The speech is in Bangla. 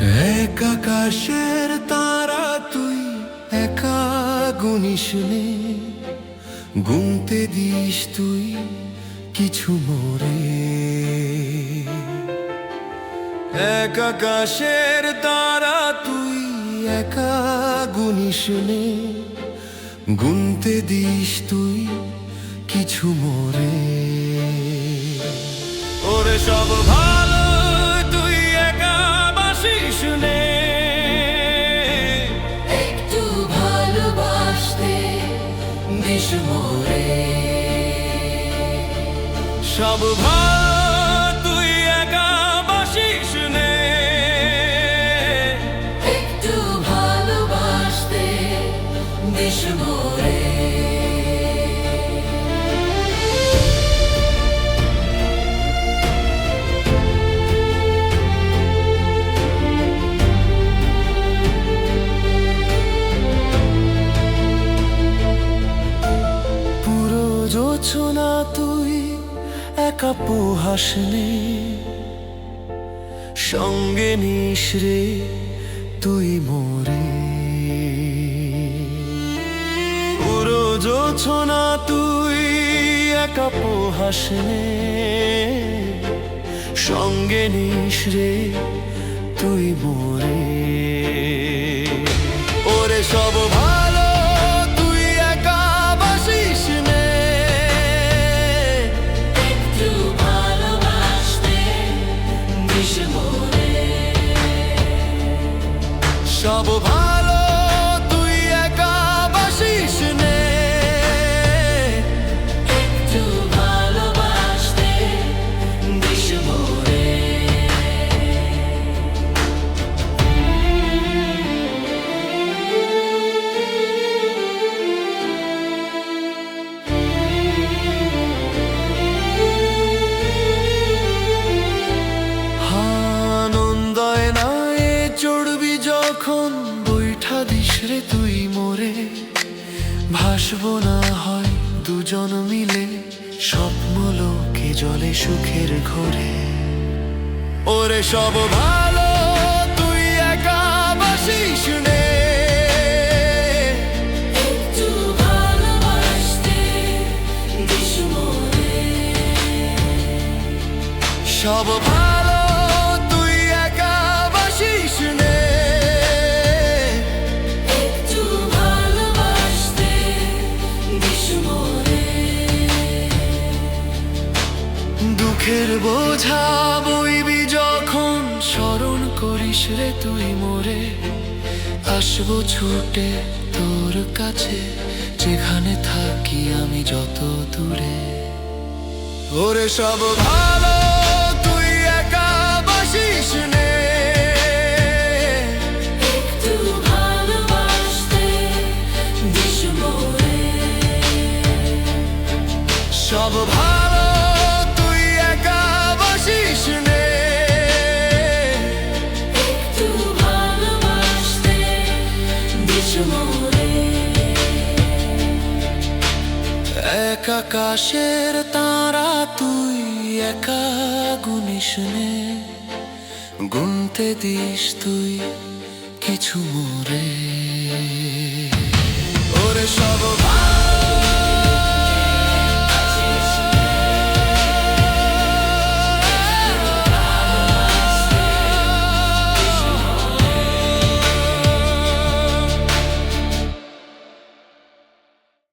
আকাশের তারা তুই একা গুনিস নে। গুনতে দিস তুই কিছু মোরে। এক আকাশের তারা তুই একা গুনিস নে। গুনতে দিস তুই কিছু মোরে। ওরে সব ভালো সব ভালো তুই একা বাসিস নে। একটু ভালোবাসতে মোরে। পুরো তুই একা পোহাস সঙ্গে নিস রে তুই মোরে। পুরো জোছনা তুই একা পোহাস সঙ্গে নিস রে তুই মোরে। সব যখন বৈঠা দিস রে তুই মোরে? ভাসবো না হয় দুজন মিলে স্বপ্ন লোকে জলে সুখের ঘরে। ওরে সব ভালো তুই একা বাসিস নে। সব ভালো বোঝা বইবি যখন স্মরণ করিস রে তুই মোরে। আসব ছুটে তোর কাছে যেখানে থাকি আমি যত দূরে। ওরে সব ভালো তুই একা বাসিস নে। একটু ভালোবাসতে দিস মোরে। সব ভালো এক আকাশের তারা তুই একা গুনিস নে। গুনতে দিস তুই কিছু মোরে।